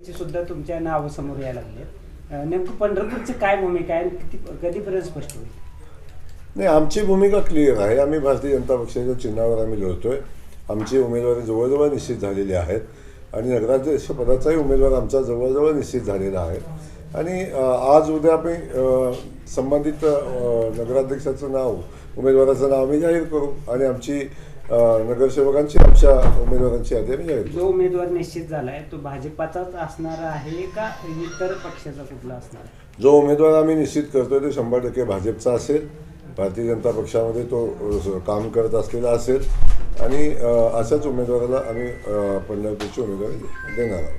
सुद्धा तुमच्या नावासमोर यायला लागले नेमकं पंढरपूरची काय भूमिका आहे आणि किती कधीपर्यंत स्पष्ट होईल? नाही आमची भूमिका क्लिअर आहे. आम्ही भारतीय जनता पक्षाच्या चिन्हावर आम्ही लढतोय. आमची उमेदवारी जवळजवळ निश्चित झालेली आहेत. आणि नगराध्यक्ष पदाचाही उमेदवार आमचा जवळजवळ निश्चित झालेला आहे. आणि आज उद्या आम्ही संबंधित नगराध्यक्षाचं नाव उमेदवाराचं नाव आम्ही जाहीर करू आणि आमची नगरसेवकांची आमच्या उमेदवारांची यादी आम्ही जाहीर करू जो उमेदवार निश्चित झालाय तो भाजपाचाच असणार आहे का इतर पक्षाचा कुठला असणार? आहे? जो उमेदवार आम्ही निश्चित करतोय तो शंभर टक्के भाजपचा असेल. भारतीय जनता पक्षामध्ये तो अ, काम करत असलेला असेल. आणि अ, अशाच उमेदवाराला आम्ही अ, पंढरपूरची उमेदवारी देणार आहोत.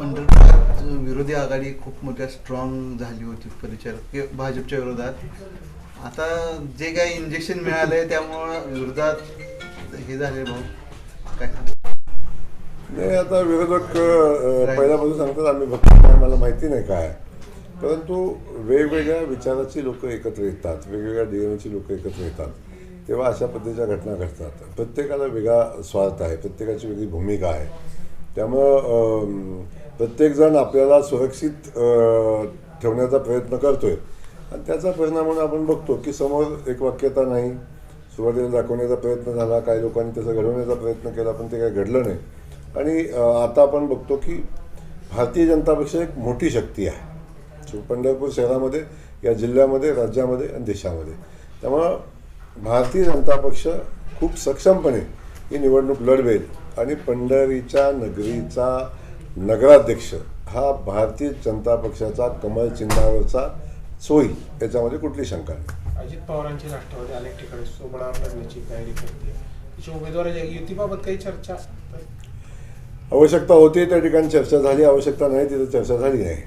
पंढरपुरात विरोधी आघाडी खूप मोठ्या स्ट्रॉंग झाली होती परिचार कि- भाजपच्या विरोधात. आता जे काही इंजेक्शन मिळालंय त्यामुळं विरोधात हे झाले भाऊ. काय नाही आता विरोधक अ, पहिल्यापासून सांगतात आम्ही भक्त नाही, मला माहिती नाही काय. परंतु वेगवेगळ्या विचाराची लोक एकत्र येतात वेगवेगळ्या डीएमची लोक एकत्र येतात. तेव्हा अशा पद्धतीच्या घटना घडतात. प्रत्येकाला वेगळा स्वार्थ आहे प्रत्येकाची वेगळी भूमिका आहे. त्यामुळं अम, प्रत्येकजण आपल्याला सुरक्षित अ, ठेवण्याचा प्रयत्न करतोय. आणि त्याचा परिणाम म्हणून आपण बघतो की समोर एक वाक्यता नाही. सुरुवातीला दाखवण्याचा प्रयत्न झाला काही लोकांनी त्याचा घडवण्याचा प्रयत्न केला पण ते काही घडलं नाही. आणि आता आपण बघतो की भारतीय जनता पक्ष एक मोठी शक्ती आहे. पंढरपूर शहरामध्ये या जिल्ह्यामध्ये राज्यामध्ये आणि देशामध्ये. त्यामुळं भारतीय जनता पक्ष खूप सक्षमपणे ही निवडणूक लढवेल आणि पंढरीच्या नगरीचा नगराध्यक्ष हा भारतीय जनता पक्षाचा कमल चिन्हावरचा सोयी याच्यामध्ये कुठली शंका नाही अजित पवारांची राष्ट्रवादी अनेक ठिकाणी सोबळावर लढण्याची तयारी करते. तिच्या उमेदवाराच्या युतीबाबत काही चर्चा? आवश्यकता होती त्या ठिकाणी चर्चा झाली. आवश्यकता नाही तिथं चर्चा झाली नाही.